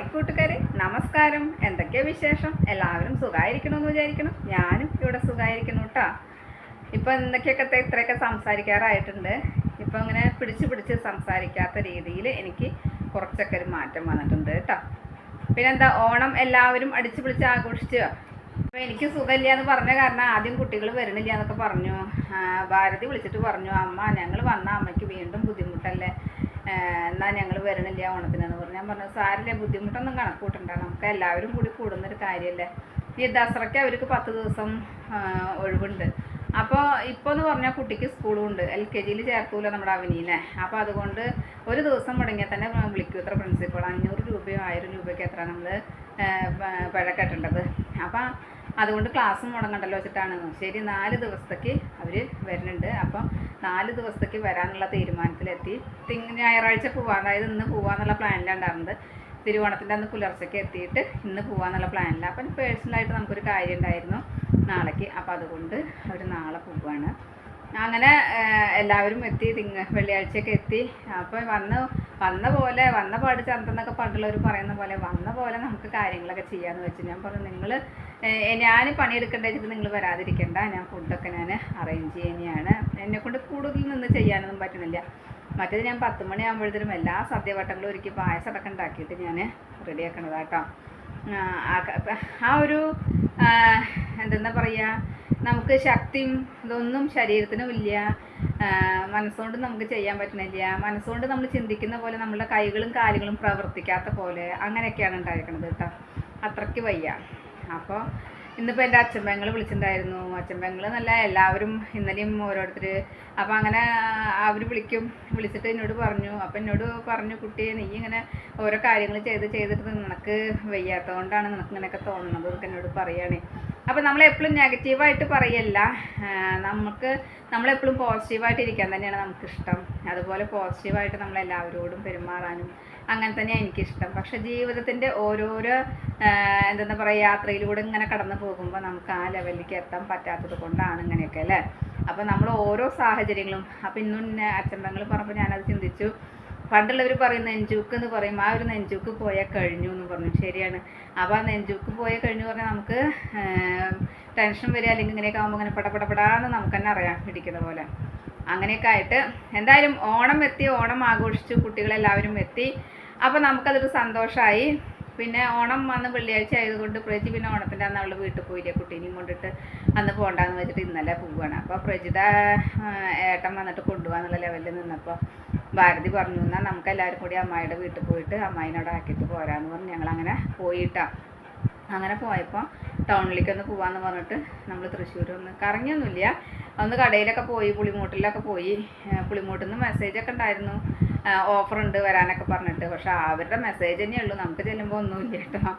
Hi കൂട്ടുകാരെ നമസ്കാരം. എന്തൊക്കെയാ വിശേഷം? എല്ലാവരും സുഖമായിരിക്കണമെന്ന് വിചാരിക്കണം ഞാനും ഇവിടെ സുഖമായിരിക്കണം കേട്ടോ ഇപ്പം എന്തൊക്കെയൊക്കെ ഇത്രയൊക്കെ സംസാരിക്കാറായിട്ടുണ്ട്. ഇപ്പം ഇങ്ങനെ പിടിച്ച് പിടിച്ച് സംസാരിക്കാത്ത രീതിയിൽ എനിക്ക് കുറച്ചൊക്കെ ഒരു മാറ്റം വന്നിട്ടുണ്ട് കേട്ടോ പിന്നെന്താ ഓണം എല്ലാവരും അടിച്ചു പിടിച്ച് ആഘോഷിച്ചു? അപ്പോൾ എനിക്ക് സുഖമില്ല എന്ന് പറഞ്ഞ കാരണം ആദ്യം കുട്ടികൾ വരണില്ല എന്നൊക്കെ പറഞ്ഞു ഭാരതി വിളിച്ചിട്ട് പറഞ്ഞു അമ്മ ഞങ്ങൾ വന്ന അമ്മയ്ക്ക് വീണ്ടും ബുദ്ധിമുട്ടല്ലേ? ആ, എന്നാ ഞങ്ങൾ വരണില്ല ഓണത്തിനെന്ന് പറഞ്ഞു. ഞാൻ പറഞ്ഞു സാരില്ല ബുദ്ധിമുട്ടൊന്നും കണക്കൂട്ടണ്ട. നമുക്ക് എല്ലാവരും കൂടി കൂടുന്നൊരു കാര്യമല്ലേ ഈ ദസറയ്ക്ക് അവർക്ക് പത്ത് ദിവസം ഒഴിവുണ്ട്. അപ്പോൾ ഇപ്പോൾ എന്ന് പറഞ്ഞാൽ കുട്ടിക്ക് സ്കൂളും ഉണ്ട് എൽ കെ ജിയിൽ ചേർക്കൂല നമ്മുടെ അവനീനെ. അപ്പോൾ അതുകൊണ്ട് ഒരു ദിവസം മുടങ്ങിയാൽ തന്നെ വിളിക്കും ഇത്ര പ്രിൻസിപ്പൾ അഞ്ഞൂറ് രൂപയോ ആയിരം രൂപയ്ക്ക് എത്ര നമ്മൾ പിഴ കെട്ടേണ്ടത്. അപ്പം അതുകൊണ്ട് ക്ലാസ് മുടങ്ങണ്ടല്ലോ വെച്ചിട്ടാണ്. ശരി നാല് ദിവസത്തേക്ക് അവർ വരുന്നുണ്ട്. അപ്പം നാല് ദിവസത്തേക്ക് വരാനുള്ള തീരുമാനത്തിലെത്തി. തിങ് ഞായറാഴ്ച പോവാ അതായത് ഇന്ന് പോവാന്നുള്ള പ്ലാനിലുണ്ടായിരുന്നത് തിരുവോണത്തിന്റെ അന്ന് പുലർച്ചയ്ക്ക് എത്തിയിട്ട് ഇന്ന് പോവാന്നുള്ള പ്ലാനില്ല അപ്പം പേഴ്സണലായിട്ട് നമുക്കൊരു കാര്യം ഉണ്ടായിരുന്നു നാളേക്ക്. അപ്പം അതുകൊണ്ട് അവർ നാളെ പോവുകയാണ് അങ്ങനെ എല്ലാവരും എത്തി തിങ്ക വെള്ളിയാഴ്ചയൊക്കെ എത്തി. അപ്പോൾ വന്ന് വന്ന പോലെ വന്ന പാട് ചന്തെന്നൊക്കെ പണ്ടുള്ളവർ പറയുന്ന പോലെ വന്ന പോലെ നമുക്ക് കാര്യങ്ങളൊക്കെ ചെയ്യാമെന്ന് വെച്ച് ഞാൻ പറഞ്ഞു നിങ്ങൾ ഞാൻ പണിയെടുക്കേണ്ട വെച്ചിട്ട് നിങ്ങൾ വരാതിരിക്കണ്ട. ഞാൻ ഫുഡൊക്കെ ഞാൻ അറേഞ്ച് ചെയ്യുന്നതാണ്. എന്നെക്കൊണ്ട് കൂടുതൽ നിന്ന് ചെയ്യാനൊന്നും പറ്റുന്നില്ല മറ്റേത് ഞാൻ പത്ത് മണിയാകുമ്പോഴത്തേനും എല്ലാ സദ്യവട്ടങ്ങളും ഒരുക്കി പായസം അടക്കം ഉണ്ടാക്കിയിട്ട് ഞാൻ റെഡിയാക്കണതാട്ടോ ആ, ഒരു എന്തെന്നാ പറയുക നമുക്ക് ശക്തിയും ഇതൊന്നും ശരീരത്തിനും ഇല്ല. മനസ്സുകൊണ്ട് നമുക്ക് ചെയ്യാൻ പറ്റണില്ല. മനസ്സുകൊണ്ട് നമ്മൾ ചിന്തിക്കുന്ന പോലെ നമ്മുടെ കൈകളും കാലുകളും പ്രവർത്തിക്കാത്ത പോലെ അങ്ങനെയൊക്കെയാണ് ഉണ്ടായിരിക്കണത് കേട്ടോ. അത്രയ്ക്ക് വയ്യ. അപ്പോൾ ഇന്നിപ്പോൾ എന്റെ അച്ഛൻ വിളിച്ചിട്ടുണ്ടായിരുന്നു. അച്ഛൻ നല്ല എല്ലാവരും ഇന്നലെയും ഓരോരുത്തർ അപ്പോൾ അങ്ങനെ അവർ വിളിക്കും. വിളിച്ചിട്ട് എന്നോട് പറഞ്ഞു. അപ്പോൾ എന്നോട് പറഞ്ഞു കുട്ടി നീ ഇങ്ങനെ ഓരോ കാര്യങ്ങൾ ചെയ്ത് ചെയ്തിട്ട് നിനക്ക് വയ്യാത്തതുകൊണ്ടാണ് നിനക്ക് ഇങ്ങനെയൊക്കെ തോന്നുന്നത് എന്നൊക്കെ എന്നോട് പറയുകയാണേ അപ്പോൾ നമ്മളെപ്പോഴും നെഗറ്റീവായിട്ട് പറയല്ല. നമുക്ക് നമ്മളെപ്പോഴും പോസിറ്റീവായിട്ട് ഇരിക്കാൻ തന്നെയാണ് നമുക്കിഷ്ടം. അതുപോലെ പോസിറ്റീവായിട്ട് നമ്മളെല്ലാവരോടും പെരുമാറാനും അങ്ങനെ തന്നെയാണ് എനിക്കിഷ്ടം. പക്ഷെ ജീവിതത്തിന്റെ ഓരോരോ എന്താ പറയുക യാത്രയിലൂടെ ഇങ്ങനെ കടന്നു പോകുമ്പോൾ നമുക്ക് ആ ലെവലിലേക്ക് എത്താൻ പറ്റാത്തത് കൊണ്ടാണ് ഇങ്ങനെയൊക്കെ അല്ലേ? അപ്പോൾ നമ്മൾ ഓരോ സാഹചര്യങ്ങളും അപ്പോൾ ഇന്നും അച്ഛമ്പങ്ങൾ പറഞ്ഞപ്പോൾ ഞാനത് ചിന്തിച്ചു. പണ്ടുള്ളവർ പറയും നെഞ്ചൂക്ക് എന്ന് പറയും. ആ ഒരു നെഞ്ചൂക്ക് പോയാൽ കഴിഞ്ഞു എന്ന് പറഞ്ഞു. ശരിയാണ്. അപ്പോൾ ആ നെഞ്ചൂക്ക് പോയാൽ കഴിഞ്ഞു പറഞ്ഞാൽ നമുക്ക് ടെൻഷൻ വരിക അല്ലെങ്കിൽ ഇങ്ങനെയൊക്കെ ആകുമ്പോൾ ഇങ്ങനെ പടപടപടാന്ന് നമുക്ക് തന്നെ അറിയാം പിടിക്കുന്ന പോലെ. അങ്ങനെയൊക്കെ ആയിട്ട് എന്തായാലും ഓണം എത്തി ഓണം ആഘോഷിച്ചു കുട്ടികളെല്ലാവരും എത്തി. അപ്പോൾ നമുക്കതൊരു സന്തോഷമായി പിന്നെ ഓണം വന്ന് വെള്ളിയാഴ്ച ആയതുകൊണ്ട് പ്രജി പിന്നെ ഓണത്തിന്റെ അന്ന് അവൾ വീട്ടിൽ പോയില്ലേ കുട്ടീനെയും കൊണ്ടിട്ട് അന്ന് പോകണ്ടെന്ന് വെച്ചിട്ട് ഇന്നലെ പോവുകയാണ് അപ്പോൾ പ്രജിത ഏട്ടം ഏട്ടൻ വന്നിട്ട് കൊണ്ടുപോകാന്നുള്ള ലെവലിൽ നിന്നപ്പോൾ ഭാരതി പറഞ്ഞു എന്നാൽ നമുക്ക് എല്ലാവരും കൂടി അമ്മായിയുടെ വീട്ടിൽ പോയിട്ട് അമ്മായിനോട് ആക്കിയിട്ട് പോരാന്ന് പറഞ്ഞ്. ഞങ്ങളങ്ങനെ പോയിട്ടാ. അങ്ങനെ പോയപ്പോൾ ടൗണിലേക്ക് ഒന്ന് പോവാന്ന് പറഞ്ഞിട്ട് നമ്മൾ തൃശ്ശൂർ ഒന്ന് കറങ്ങിയൊന്നുമില്ല. ഒന്ന് കടയിലൊക്കെ പോയി പുളിമൂട്ടിലൊക്കെ പോയി. പുളിമൂട്ടിൽ നിന്ന് മെസ്സേജൊക്കെ ഉണ്ടായിരുന്നു. ഓഫർ ഉണ്ട് വരാനൊക്കെ പറഞ്ഞിട്ട്. പക്ഷെ അവരുടെ മെസ്സേജ് തന്നെ ഉള്ളൂ. നമുക്ക് ചെല്ലുമ്പോൾ ഒന്നുമില്ല കേട്ടോ.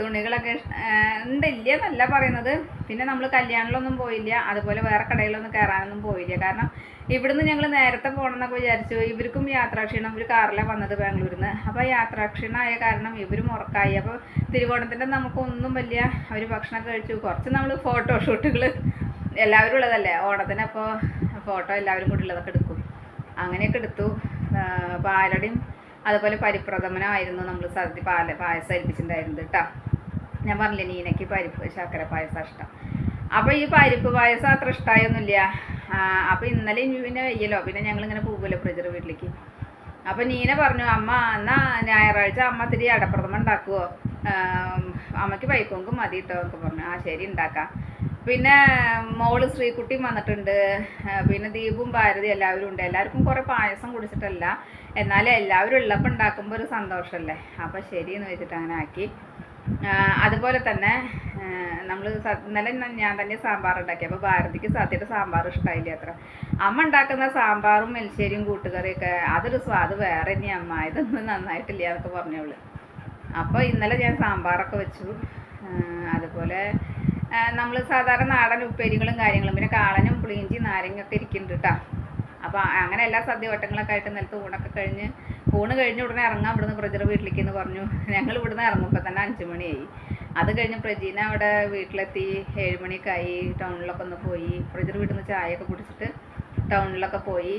തുണികളൊക്കെ ഏഹ് ഉണ്ട് ഇല്ല എന്നല്ല പറയുന്നത്. പിന്നെ നമ്മൾ കല്യാണത്തിലൊന്നും പോയില്ല. അതുപോലെ വേറെ കടയിലൊന്നും കയറാനൊന്നും പോയില്ല. കാരണം ഇവിടുന്ന് ഞങ്ങൾ നേരത്തെ പോകണം എന്നൊക്കെ വിചാരിച്ചു. ഇവർക്കും യാത്രാക്ഷീണം. ഒരു കാറിലാണ് വന്നത് ബാംഗ്ലൂരിൽ നിന്ന് അപ്പോൾ യാത്രാക്ഷീണമായ കാരണം ഇവരും ഉറക്കായി. അപ്പോൾ തിരുവോണത്തിന്റെ നമുക്കൊന്നും വലിയ ഒരു ഭക്ഷണമൊക്കെ കഴിച്ചു. കുറച്ച് നമ്മൾ ഫോട്ടോഷൂട്ടുകൾ എല്ലാവരും ഉള്ളതല്ലേ? ഓണത്തിന് അപ്പോൾ ഫോട്ടോ എല്ലാവരും കൂടി ഉള്ളതൊക്കെ എടുക്കും. അങ്ങനെയൊക്കെ എടുത്തു. പാലടയും അതുപോലെ പരിപ്രഥമനമായിരുന്നു നമ്മൾ സദ്യ പാല പായസം അരിപ്പിച്ചിട്ടുണ്ടായിരുന്നത് കേട്ടോ. ഞാൻ പറഞ്ഞില്ലേ നീനയ്ക്ക് പരിപ്പ് ശർക്കര പായസം ഇഷ്ടം. അപ്പോൾ ഈ പരിപ്പ് പായസം അത്ര ഇഷ്ടമായൊന്നുമില്ല അപ്പോൾ ഇന്നലെ ഇനി പിന്നെ വെയ്യലോ? പിന്നെ ഞങ്ങളിങ്ങനെ പോകുമല്ലോ ഫ്രിഡ്ജർ വീട്ടിലേക്ക്? അപ്പോൾ നീന പറഞ്ഞു അമ്മ എന്നാ ഞായറാഴ്ച അമ്മ തിരി അടപ്രഥമ ഉണ്ടാക്കുമോ അമ്മയ്ക്ക് പൈക്കൊങ്കും മതി കേട്ടോ എന്നൊക്കെ പറഞ്ഞു. ആ ശരി ഉണ്ടാക്കാം. പിന്നെ മോൾ ശ്രീകുട്ടിയും വന്നിട്ടുണ്ട്. പിന്നെ ദീപും ഭാരതി എല്ലാവരും ഉണ്ട്. എല്ലാവർക്കും കുറേ പായസം കുടിച്ചിട്ടല്ല. എന്നാലും എല്ലാവരും ഉള്ളപ്പോൾ ഉണ്ടാക്കുമ്പോൾ ഒരു സന്തോഷമല്ലേ അപ്പോൾ ശരി എന്ന് വെച്ചിട്ട് അങ്ങനെ ആക്കി. അതുപോലെ തന്നെ നമ്മൾ ഇന്നലെ ഞാൻ തന്നെ സാമ്പാർ ഉണ്ടാക്കി. അപ്പോൾ ഭാരതിക്ക് സത്യയുടെ സാമ്പാർ ഇഷ്ടമായില്ല അത്ര? അമ്മ ഉണ്ടാക്കുന്ന സാമ്പാറും മെൽശ്ശേരിയും കൂട്ടുകറിയൊക്കെ അതൊരു സ്വാദ് വേറെ ഇനി അമ്മ ഇതൊന്നും നന്നായിട്ടില്ല എന്നൊക്കെ പറഞ്ഞോളൂ അപ്പോൾ ഇന്നലെ ഞാൻ സാമ്പാറൊക്കെ വെച്ചു. അതുപോലെ നമ്മൾ സാധാരണ നാടൻ ഉപ്പേരികളും കാര്യങ്ങളും പിന്നെ കാളനും പുളിയിഞ്ചി നാരങ്ങയൊക്കെ ഇരിക്കുന്നുണ്ട് കേട്ടോ അപ്പോൾ അങ്ങനെ എല്ലാ സദ്യവട്ടങ്ങളൊക്കെ ആയിട്ട് നിലത്ത് ഊണൊക്കെ കഴിഞ്ഞ് ഊണ് കഴിഞ്ഞ് ഉടനെ ഇറങ്ങാം ഇവിടുന്ന് പ്രജർ വീട്ടിലേക്ക് എന്ന് പറഞ്ഞു. ഞങ്ങൾ ഇവിടുന്ന് ഇറങ്ങുമ്പോൾ തന്നെ അഞ്ച് മണിയായി. അത് കഴിഞ്ഞ് പ്രജീന അവിടെ വീട്ടിലെത്തി ഏഴ് മണിയൊക്കെ ആയി ടൗണിലൊക്കെ ഒന്ന് പോയി. പ്രജർ വീട്ടിൽ നിന്ന് ചായയൊക്കെ കുടിച്ചിട്ട് ടൗണിലൊക്കെ പോയി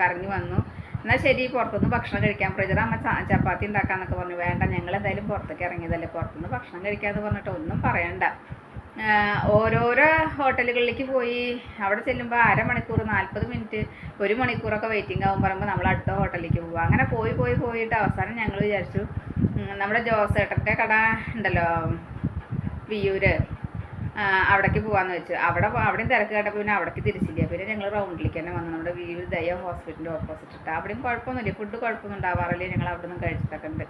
കറങ്ങി വന്നു. എന്നാൽ ശരി പുറത്തുനിന്ന് ഭക്ഷണം കഴിക്കാം. പ്രജറ അമ്മ ചപ്പാത്തി ഉണ്ടാക്കാന്നൊക്കെ പറഞ്ഞു. വേണ്ട ഞങ്ങൾ എന്തായാലും പുറത്തേക്ക് ഇറങ്ങിയതല്ലേ പുറത്തുനിന്ന് ഭക്ഷണം കഴിക്കാന്ന് പറഞ്ഞിട്ട് ഒന്നും പറയണ്ട. ഓരോരോ ഹോട്ടലുകളിലേക്ക് പോയി. അവിടെ ചെല്ലുമ്പോൾ അരമണിക്കൂർ നാൽപ്പത് മിനിറ്റ് ഒരു മണിക്കൂറൊക്കെ വെയിറ്റിംഗ് ആവും. പറയുമ്പോൾ നമ്മൾ അടുത്ത ഹോട്ടലിലേക്ക് പോകും. അങ്ങനെ പോയി പോയി പോയിട്ട് അവസാനം ഞങ്ങൾ വിചാരിച്ചു നമ്മുടെ ജോസേട്ടന്റെ കട ഉണ്ടല്ലോ വിയൂര് അവിടേക്ക് പോകാമെന്ന് വെച്ചു. അവിടെ അവിടെയും തിരക്ക് കേട്ടപ്പോൾ പിന്നെ അവിടേക്ക് തിരിച്ചില്ല. പിന്നെ ഞങ്ങൾ റൗണ്ടിലേക്ക് തന്നെ വന്നു. നമ്മുടെ വിയൂർ ദയ ഹോസ്പിറ്റലിന്റെ ഓപ്പോസിറ്റ് ഇട്ട്. അവിടെയും കുഴപ്പമൊന്നുമില്ല. ഫുഡ് കുഴപ്പമൊന്നും ഉണ്ടാവാറില്ല. ഞങ്ങൾ അവിടെ നിന്ന് കഴിച്ചിട്ടൊക്കെ ഉണ്ട്.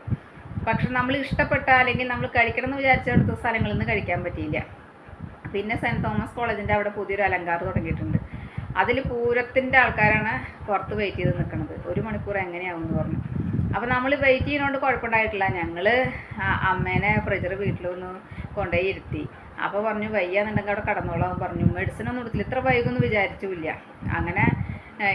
പക്ഷെ നമ്മൾ ഇഷ്ടപ്പെട്ട അല്ലെങ്കിൽ നമ്മൾ കഴിക്കണം എന്ന് വിചാരിച്ചെടുത്ത സ്ഥലങ്ങളിൽ നിന്ന് കഴിക്കാൻ പറ്റിയില്ല. പിന്നെ സെന്റ് തോമസ് കോളേജിന്റെ അവിടെ പുതിയൊരു അലങ്കാർ തുടങ്ങിയിട്ടുണ്ട്. അതിൽ പൂരത്തിന്റെ ആൾക്കാരാണ് പുറത്ത് വെയിറ്റ് ചെയ്ത് നിൽക്കുന്നത്. ഒരു മണിക്കൂർ എങ്ങനെയാവും എന്ന് പറഞ്ഞു. അപ്പോൾ നമ്മൾ വെയിറ്റ് ചെയ്യുന്നതുകൊണ്ട് കുഴപ്പമുണ്ടായിട്ടില്ല. ഞങ്ങൾ അമ്മേനെ ഫ്രിഡ്ജർ വീട്ടിലൊന്ന് കൊണ്ടുപോയി ഇരുത്തി. അപ്പോൾ പറഞ്ഞു വയ്യാന്നുണ്ടെങ്കിൽ അവിടെ കടന്നോളാം പറഞ്ഞു. മെഡിസിൻ ഒന്നും എടുത്തില്ല. ഇത്ര വൈകുമെന്ന് വിചാരിച്ചില്ല അങ്ങനെ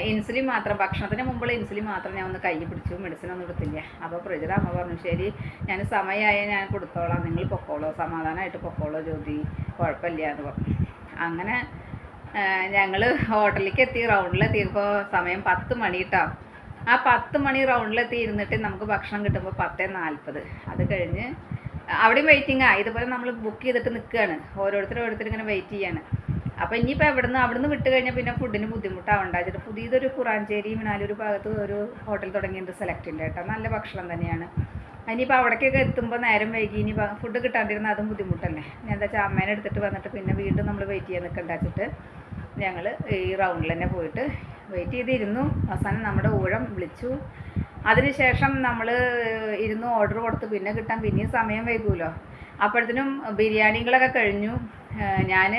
ഇൻസുലിൻ മാത്രം ഭക്ഷണത്തിന് മുമ്പുള്ള ഇൻസുലിൻ മാത്രം ഞാൻ ഒന്ന് കൈ പിടിച്ചു മെഡിസിൻ ഒന്നും എടുത്തില്ല. അപ്പോൾ പ്രജിത അമ്മ പറഞ്ഞു ശരി ഞാൻ സമയമായ ഞാൻ കൊടുത്തോളാം. നിങ്ങൾ പൊക്കോളൂ സമാധാനമായിട്ട് പൊക്കോളൂ ജ്യോതി. കുഴപ്പമില്ല എന്ന് പറഞ്ഞു. അങ്ങനെ ഞങ്ങൾ ഹോട്ടലിലേക്ക് എത്തി റൗണ്ടിലെത്തിയപ്പോൾ സമയം പത്ത് മണി കേട്ടോ ആ പത്ത് മണി റൗണ്ടിലെത്തി ഇരുന്നിട്ട് നമുക്ക് ഭക്ഷണം കിട്ടുമ്പോൾ പത്ത് നാൽപ്പത്. അത് കഴിഞ്ഞ് അവിടെയും വെയിറ്റിംഗ് ആ. ഇതുപോലെ നമ്മൾ ബുക്ക് ചെയ്തിട്ട് നിൽക്കുകയാണ് ഓരോരുത്തർ ഓരോരുത്തർ ഇങ്ങനെ വെയിറ്റ് ചെയ്യാണ്. അപ്പോൾ ഇനിയിപ്പോൾ എവിടുന്ന് അവിടുന്ന് വിട്ട് കഴിഞ്ഞാൽ പിന്നെ ഫുഡിന് ബുദ്ധിമുട്ടാവണ്ടാച്ചിട്ട് പുതിയതൊരു കുറാഞ്ചേരി മിനാലൊരു ഭാഗത്ത് ഒരു ഹോട്ടൽ തുടങ്ങിയിട്ടുണ്ട് സെലക്റ്റിന്റെ കേട്ടോ നല്ല ഭക്ഷണം തന്നെയാണ്. ഇനിയിപ്പോൾ അവിടേക്കൊക്കെ എത്തുമ്പോൾ നേരം വൈകി ഇനി ഫുഡ് കിട്ടാണ്ടിരുന്ന അതും ബുദ്ധിമുട്ടല്ലേ? ഞാൻ എന്താ വെച്ചാൽ അമ്മേനെ എടുത്തിട്ട് വന്നിട്ട് പിന്നെ വീണ്ടും നമ്മൾ വെയിറ്റ് ചെയ്യാൻ നിൽക്കണ്ടാച്ചിട്ട് ഞങ്ങൾ ഈ റൗണ്ടിൽ തന്നെ പോയിട്ട് വെയിറ്റ് ചെയ്തിരുന്നു. അവസാനം നമ്മുടെ ഊഴം വിളിച്ചു. അതിനുശേഷം നമ്മൾ ഇരുന്ന് ഓർഡർ കൊടുത്ത്. പിന്നെ കിട്ടാൻ പിന്നെയും സമയം വൈകുമല്ലോ അപ്പോഴത്തേനും ബിരിയാണികളൊക്കെ കഴിഞ്ഞു. ഞാൻ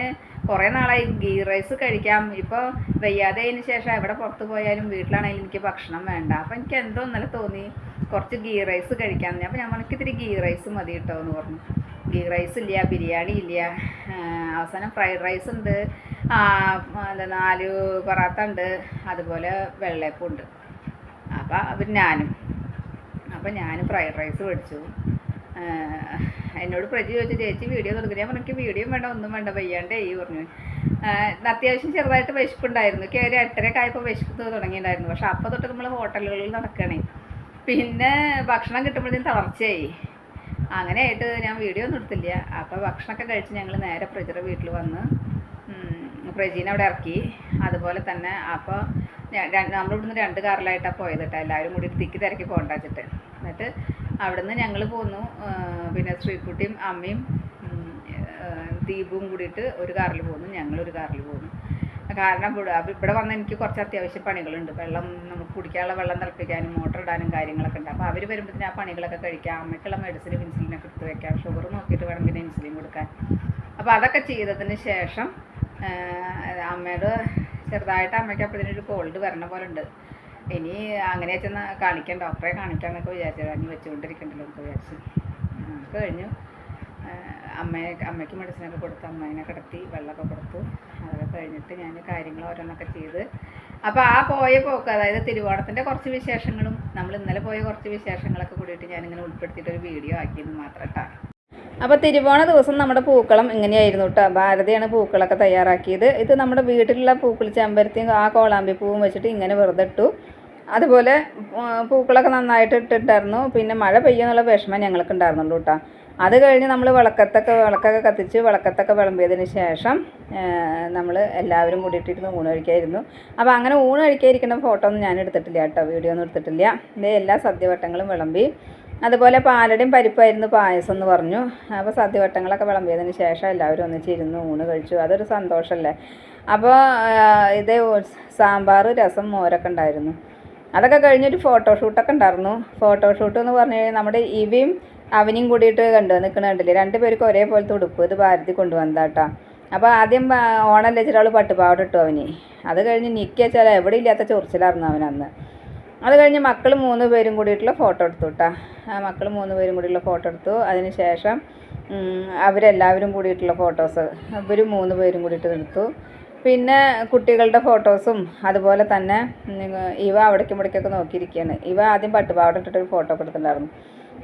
കുറേ നാളായി. ഗീ റൈസ് കഴിക്കാം. ഇപ്പോൾ വയ്യാതെ അതിന് ശേഷം എവിടെ പുറത്ത് പോയാലും വീട്ടിലാണെങ്കിലും എനിക്ക് ഭക്ഷണം വേണ്ട. അപ്പോൾ എനിക്ക് എന്തോ ഇന്നലെ തോന്നി കുറച്ച് ഗീ റൈസ് കഴിക്കാമെന്ന് അപ്പോൾ ഞാൻ എനിക്ക് ഇത്തിരി ഗീ റൈസ് മതി കേട്ടോ എന്ന് പറഞ്ഞു. ഗീ റൈസ് ഇല്ല ബിരിയാണി ഇല്ല. അവസാനം ഫ്രൈഡ് റൈസ് ഉണ്ട്. എന്താ നാല് പൊറാത്ത ഉണ്ട്. അതുപോലെ വെള്ളയപ്പുണ്ട് അപ്പോൾ അവർ ഞാനും. അപ്പോൾ ഞാൻ ഫ്രൈഡ് റൈസ് മേടിച്ചു. എന്നോട് പ്രജി ചോദിച്ചു ചേച്ചി വീഡിയോ തുടങ്ങി. ഞാൻ പറഞ്ഞു "എനിക്ക് വീഡിയോ വേണ്ട ഒന്നും വേണ്ട വയ്യാണ്ടേ ഈ പറഞ്ഞു. അത്യാവശ്യം ചെറുതായിട്ട് വിശപ്പുണ്ടായിരുന്നു. എനിക്ക് ഒരു എട്ടരയൊക്കെ ആയപ്പോൾ വിശപ്പ് തുടങ്ങിയിട്ടുണ്ടായിരുന്നു. പക്ഷെ അപ്പോൾ തൊട്ട് നമ്മൾ ഹോട്ടലുകളിൽ നടക്കണേ പിന്നെ ഭക്ഷണം കിട്ടുമ്പോഴത്തേക്കും തളർച്ചയായി. അങ്ങനെ ആയിട്ട് ഞാൻ വീഡിയോ ഒന്നും എടുത്തില്ല. അപ്പോൾ ഭക്ഷണമൊക്കെ കഴിച്ച് ഞങ്ങൾ നേരെ പ്രജിയുടെ വീട്ടിൽ വന്ന് പ്രജീനെ അവിടെ ഇറക്കി. അതുപോലെ തന്നെ അപ്പോൾ നമ്മളിവിടുന്ന് രണ്ട് കാറിലായിട്ടാണ് പോയത് കേട്ടോ. എല്ലാവരും കൂടി തിക്കി തിരക്കി പോകണ്ട വെച്ചിട്ട്. എന്നിട്ട് അവിടുന്ന് ഞങ്ങൾ പോന്നു. പിന്നെ ശ്രീക്കുട്ടിയും അമ്മയും ദീപും കൂടിയിട്ട് ഒരു കാറിൽ പോന്നു. ഞങ്ങളൊരു കാറിൽ പോന്നു. കാരണം ഇവിടെ വന്ന് എനിക്ക് കുറച്ച് അത്യാവശ്യ പണികളുണ്ട്. വെള്ളം നമുക്ക് കുടിക്കാനുള്ള വെള്ളം തിളപ്പിക്കാനും മോട്ടർ ഇടാനും കാര്യങ്ങളൊക്കെ ഉണ്ട്. അപ്പോൾ അവർ വരുമ്പോഴത്തേന് ആ പണികളൊക്കെ കഴിക്കാം അമ്മയ്ക്കുള്ള മെഡിസിനും ഇൻസുലിനൊക്കെ എടുത്ത് വെക്കാം ഷുഗർ നോക്കിയിട്ട് വേണം പിന്നെ ഇൻസുലിൻ കൊടുക്കാൻ. അപ്പോൾ അതൊക്കെ ചെയ്തതിന് ശേഷം അമ്മയോട് ചെറുതായിട്ട് അമ്മയ്ക്ക് അപ്പോഴത്തേനൊരു കോൾഡ് വരണ പോലെ ഉണ്ട്. ഇനി അങ്ങനെ ചെന്ന് കാണിക്കാം ഡോക്ടറെ കാണിക്കാമെന്നൊക്കെ വിചാരിച്ചത്. ഇനി വെച്ചുകൊണ്ടിരിക്കണ്ടല്ലോ എന്നൊക്കെ വിചാരിച്ചു. അത് കഴിഞ്ഞു. അമ്മയെ അമ്മയ്ക്ക് മെഡിസിനൊക്കെ കൊടുത്ത് അമ്മേനെ കിടത്തി വെള്ളമൊക്കെ കൊടുത്തു. അതൊക്കെ കഴിഞ്ഞിട്ട് ഞാൻ കാര്യങ്ങൾ ഓരോന്നൊക്കെ ചെയ്ത്. അപ്പോൾ ആ പോയ പോക്ക് അതായത് തിരുവോണത്തിന്റെ കുറച്ച് വിശേഷങ്ങളും നമ്മൾ ഇന്നലെ പോയ കുറച്ച് വിശേഷങ്ങളൊക്കെ കൂടിയിട്ട് ഞാനിങ്ങനെ ഉൾപ്പെടുത്തിയിട്ട് ഒരു വീഡിയോ ആക്കിയെന്ന് മാത്രം കേട്ടോ അപ്പോൾ തിരുവോണ ദിവസം നമ്മുടെ പൂക്കളം ഇങ്ങനെയായിരുന്നു കേട്ടോ. ഭാരതിയാണ് പൂക്കളൊക്കെ തയ്യാറാക്കിയത്. ഇത് നമ്മുടെ വീട്ടിലുള്ള പൂക്കൾ ചെമ്പരത്തിയും ആ കോളാമ്പി പൂവും വെച്ചിട്ട് ഇങ്ങനെ വെറുതെ ഇട്ടു. അതുപോലെ പൂക്കളൊക്കെ നന്നായിട്ട് ഇട്ടിട്ടുണ്ടായിരുന്നു. പിന്നെ മഴ പെയ്യുന്നുള്ള വിഷമം ഞങ്ങൾക്ക് ഉണ്ടായിരുന്നുള്ളൂ കേട്ടോ. അത് കഴിഞ്ഞ് നമ്മൾ വിളക്കത്തൊക്കെ വിളക്കൊക്കെ കത്തിച്ച് വിളക്കത്തൊക്കെ വിളമ്പിയതിന് ശേഷം നമ്മൾ എല്ലാവരും കൂടിയിട്ടിരുന്ന് ഊണ് കഴിക്കായിരുന്നു. അപ്പോൾ അങ്ങനെ ഊണ് കഴിക്കാതിരിക്കുന്ന ഫോട്ടോ ഒന്നും ഞാൻ എടുത്തിട്ടില്ല കേട്ടോ. വീഡിയോ ഒന്നും എടുത്തിട്ടില്ല. ഇത് എല്ലാ സദ്യവട്ടങ്ങളും വിളമ്പി. അതുപോലെ പാലടയും പരിപ്പായിരുന്നു പായസം എന്ന് പറഞ്ഞു. അപ്പോൾ സദ്യവട്ടങ്ങളൊക്കെ വിളമ്പിയതിന് ശേഷം എല്ലാവരും ഒന്നിച്ചിരുന്ന് ഊണ് കഴിച്ചു. അതൊരു സന്തോഷമല്ലേ അപ്പോൾ ഇതേ സാമ്പാർ രസം മോരൊക്കെ ഉണ്ടായിരുന്നു. അതൊക്കെ കഴിഞ്ഞൊരു ഫോട്ടോഷൂട്ടൊക്കെ ഉണ്ടായിരുന്നു. ഫോട്ടോഷൂട്ട് എന്ന് പറഞ്ഞു കഴിഞ്ഞാൽ നമ്മുടെ ഇവയും അവനെയും കൂടിയിട്ട് കണ്ടു നിൽക്കണ കണ്ടില്ലേ? രണ്ടുപേർക്കും ഒരേപോലത്തെ ഉടുപ്പ്. ഇത് ഭാരതി കൊണ്ടുവന്നതാട്ടോ. അപ്പോൾ ആദ്യം ഓണം വെച്ചിട്ട് അവൾ പട്ടുപാവട അവന്. അത് കഴിഞ്ഞ് നിൽക്കുക എവിടെ ഇല്ലാത്ത ചൊറിച്ചിലായിരുന്നു അവൻ അന്ന് അത് കഴിഞ്ഞ് മക്കൾ മൂന്ന് പേരും കൂടിയിട്ടുള്ള ഫോട്ടോ എടുത്തു കേട്ടോ മക്കൾ മൂന്ന് പേരും കൂടിയുള്ള ഫോട്ടോ എടുത്തു. അതിന് ശേഷം അവരെല്ലാവരും കൂടിയിട്ടുള്ള ഫോട്ടോസ് ഇവർ മൂന്ന് പേരും കൂടിയിട്ട് എടുത്തു. പിന്നെ കുട്ടികളുടെ ഫോട്ടോസും അതുപോലെ തന്നെ ഇവ അവിടേക്കും ഇവിടേക്കൊക്കെ നോക്കിയിരിക്കുകയാണ്. ഇവ ആദ്യം പട്ടുപാവട ഇട്ടിട്ടൊരു ഫോട്ടോ ഒക്കെ എടുത്തിട്ടുണ്ടായിരുന്നു.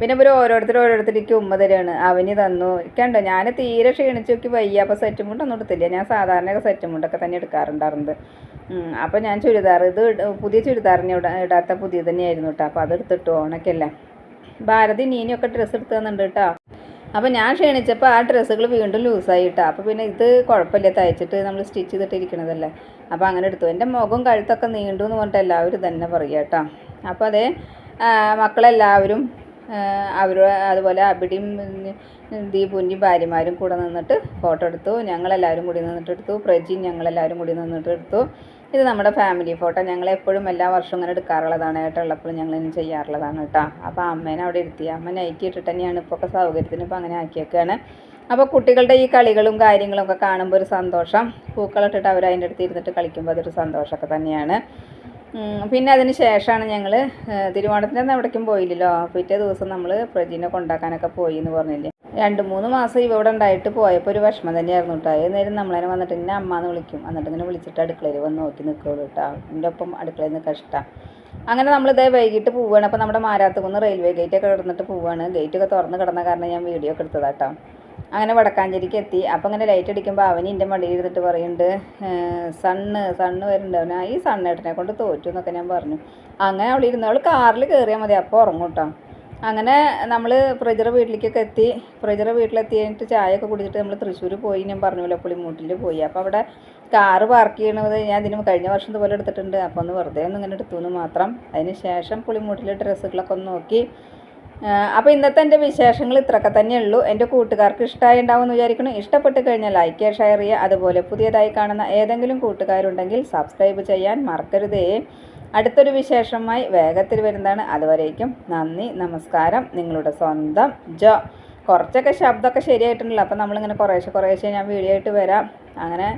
പിന്നെ ഇവർ ഓരോരുത്തർ ഓരോരുത്തർക്ക് ഉമ്മ തരികയാണ് അവന് തന്നു. കണ്ടോ ഞാൻ തീരെ ക്ഷീണിച്ചു നോക്കി വയ്യ. അപ്പോൾ സെറ്റ് മുണ്ടൊന്നും എടുത്തില്ല. ഞാൻ സാധാരണ സെറ്റ് മുണ്ടൊക്കെ തന്നെ എടുക്കാറുണ്ടായിരുന്നത്. അപ്പോൾ ഞാൻ ചുരിദാർ ഇത് പുതിയ ഇട ഇടാത്ത പുതിയ തന്നെയായിരുന്നു കേട്ടോ അപ്പോൾ അതെടുത്തിട്ടു ഓണക്കല്ലേ ഭാരതി നീനിയൊക്കെ ഡ്രസ്സ് എടുത്തു തന്നിട്ടുണ്ട് കേട്ടോ അപ്പോൾ ഞാൻ ക്ഷീണിച്ചപ്പോൾ ആ ഡ്രസ്സുകൾ വീണ്ടും ലൂസായി കേട്ടോ അപ്പോൾ പിന്നെ ഇത് കുഴപ്പമില്ല തയ്ച്ചിട്ട് നമ്മൾ സ്റ്റിച്ച് ചെയ്തിട്ടിരിക്കണതല്ലേ. അപ്പോൾ അങ്ങനെ എടുത്തു. എന്റെ മുഖം കഴുത്തൊക്കെ നീണ്ടു എന്ന് പറഞ്ഞിട്ട് എല്ലാവരും തന്നെ പറയുക കേട്ടോ അപ്പോൾ അതേ മക്കളെല്ലാവരും അവർ അതുപോലെ അബിഡിയും ദീപുവിന്റെയും ഭാര്യമാരും കൂടെ നിന്നിട്ട് ഫോട്ടോ എടുത്തു. ഞങ്ങളെല്ലാവരും കൂടി നിന്നിട്ട് എടുത്തു. പ്രജിയും ഞങ്ങളെല്ലാവരും കൂടി നിന്നിട്ട് എടുത്തു. ഇത് നമ്മുടെ ഫാമിലി ഫോട്ടോ ഞങ്ങൾ എപ്പോഴും എല്ലാ വർഷവും ഇങ്ങനെ എടുക്കാറുള്ളതാണ്. ഏട്ടുള്ളപ്പോഴും ഞങ്ങൾ ഇനി ചെയ്യാറുള്ളതാണ് കേട്ടോ. അപ്പോൾ അമ്മേനെ അവിടെ ഇരുത്തി. അമ്മ നൈറ്റി ഇട്ടിട്ട് തന്നെയാണ് ഇപ്പോൾ ഒക്കെ സൗകര്യത്തിന് ഇപ്പോൾ അങ്ങനെ ആക്കിയേക്കാണ്. അപ്പോൾ കുട്ടികളുടെ ഈ കളികളും കാര്യങ്ങളും ഒക്കെ കാണുമ്പോൾ ഒരു സന്തോഷം. പൂക്കളിട്ടിട്ട് അവർ അതിന്റെ അടുത്ത് ഇരുന്നിട്ട് കളിക്കുമ്പോൾ അതൊരു സന്തോഷമൊക്കെ തന്നെയാണ്. പിന്നെ അതിന് ശേഷമാണ് ഞങ്ങൾ തിരുവോണത്തിന്റെ അന്ന് എവിടേക്കും പോയില്ലല്ലോ. പിറ്റേ ദിവസം നമ്മൾ പ്രജീനെ കൊണ്ടാക്കാനൊക്കെ പോയി എന്ന് പറഞ്ഞില്ലേ? രണ്ട് മൂന്ന് മാസം ഇവിടെ ഉണ്ടായിട്ട് പോയപ്പോൾ ഒരു വിഷമം തന്നെയായിരുന്നു കേട്ടോ. ഏത് നേരം നമ്മളതിനെ വന്നിട്ട് എന്നെ അമ്മ എന്ന് വിളിക്കും. എന്നിട്ട് ഇങ്ങനെ വിളിച്ചിട്ട് അടുക്കളയിൽ വന്ന് നോക്കി നിൽക്കുള്ളൂ കേട്ടോ. എന്റെ ഒപ്പം അടുക്കളയിൽ നിൽക്കാൻ കഷ്ടം. അങ്ങനെ നമ്മളിതേ വൈകിട്ട് പോവുകയാണ് അപ്പോൾ നമ്മുടെ മാരാത്തുകുന്ന് റെയിൽവേ ഗേറ്റൊക്കെ കിടന്നിട്ട് പോവുകയാണ് ഗേറ്റൊക്കെ തുറന്ന് കിടന്ന കാരണം ഞാൻ വീഡിയോ ഒക്കെ എടുത്തതാട്ടോ അങ്ങനെ വടക്കാഞ്ചേരിക്ക് എത്തി. അപ്പോൾ അങ്ങനെ ലൈറ്റ് അടിക്കുമ്പോൾ അവൻ എന്റെ മടിയിൽ ഇരുന്നിട്ട് പറയുന്നുണ്ട് സണ്ണ് സണ്ണ് വരുന്നുണ്ട്. അവന് ഈ സണ്ണേട്ടനെ കൊണ്ട് തോറ്റു എന്നൊക്കെ ഞാൻ പറഞ്ഞു. അങ്ങനെ അവളിരുന്ന് അവൾ കാറിൽ കയറിയാൽ മതി. അപ്പോൾ ഉറങ്ങും കേട്ടോ. അങ്ങനെ നമ്മൾ പ്രജറ വീട്ടിലേക്കൊക്കെ എത്തി. പ്രജറ വീട്ടിലെത്തി കഴിഞ്ഞിട്ട് ചായയൊക്കെ കുടിച്ചിട്ട് നമ്മൾ തൃശ്ശൂർ പോയി. ഞാൻ പറഞ്ഞല്ലോ പുളിമൂട്ടിൽ പോയി. അപ്പോൾ അവിടെ കാറ് പാർക്ക് ചെയ്യണത് ഞാൻ ഇതിന് കഴിഞ്ഞ വർഷം ഇതുപോലെ എടുത്തിട്ടുണ്ട്. അപ്പോൾ ഒന്ന് വെറുതെ ഒന്ന് ഇങ്ങനെ എടുത്തു എന്ന് മാത്രം. അതിന് ശേഷം പുളിമൂട്ടിലെ ഡ്രസ്സുകളൊക്കെ ഒന്ന് നോക്കി. അപ്പോൾ ഇന്നത്തെ എന്റെ വിശേഷങ്ങൾ ഇത്രയൊക്കെ തന്നെ ഉള്ളൂ. എന്റെ കൂട്ടുകാർക്ക് ഇഷ്ടമായി ഉണ്ടാവുമെന്ന് വിചാരിക്കണം ഇഷ്ടപ്പെട്ട് കഴിഞ്ഞാൽ ലൈക്ക് ഷെയർ ചെയ്യുക. അതുപോലെ പുതിയതായി കാണുന്ന ഏതെങ്കിലും കൂട്ടുകാരുണ്ടെങ്കിൽ സബ്സ്ക്രൈബ് ചെയ്യാൻ മറക്കരുതേ. അടുത്തൊരു വിശേഷമായി വേഗത്തിൽ വരുന്നതാണ്. അതുവരേക്കും നന്ദി നമസ്കാരം. നിങ്ങളുടെ സ്വന്തം ജോ. കുറച്ചൊക്കെ ശബ്ദമൊക്കെ ശരിയായിട്ടുണ്ടല്ലോ. അപ്പോൾ നമ്മളിങ്ങനെ കുറേശ്ശെ കുറേശ്ശെ ഞാൻ വീഡിയോ ആയിട്ട് വരാം. അങ്ങനെ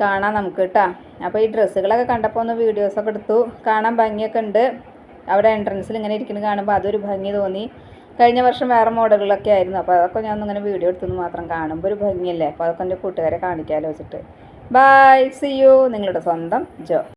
കാണാം നമുക്ക് കേട്ടോ. അപ്പോൾ ഈ ഡ്രസ്സുകളൊക്കെ കണ്ടപ്പോൾ ഒന്ന് വീഡിയോസൊക്കെ എടുത്തു. കാണാൻ ഭംഗിയൊക്കെ ഉണ്ട്. അവിടെ എൻട്രൻസിൽ ഇങ്ങനെ ഇരിക്കുന്നത് കാണുമ്പോൾ അതൊരു ഭംഗി തോന്നി. കഴിഞ്ഞ വർഷം വേറെ മോഡലുകളൊക്കെ ആയിരുന്നു. അപ്പോൾ അതൊക്കെ ഞാൻ ഒന്നിങ്ങനെ വീഡിയോ എടുത്തു മാത്രം കാണുമ്പോൾ ഒരു ഭംഗിയല്ലേ? അപ്പോൾ അതൊക്കെ എന്റെ കൂട്ടുകാരെ കാണിക്കാമല്ലോ വെച്ചിട്ട് ബൈ സി യു നിങ്ങളുടെ സ്വന്തം ജോ.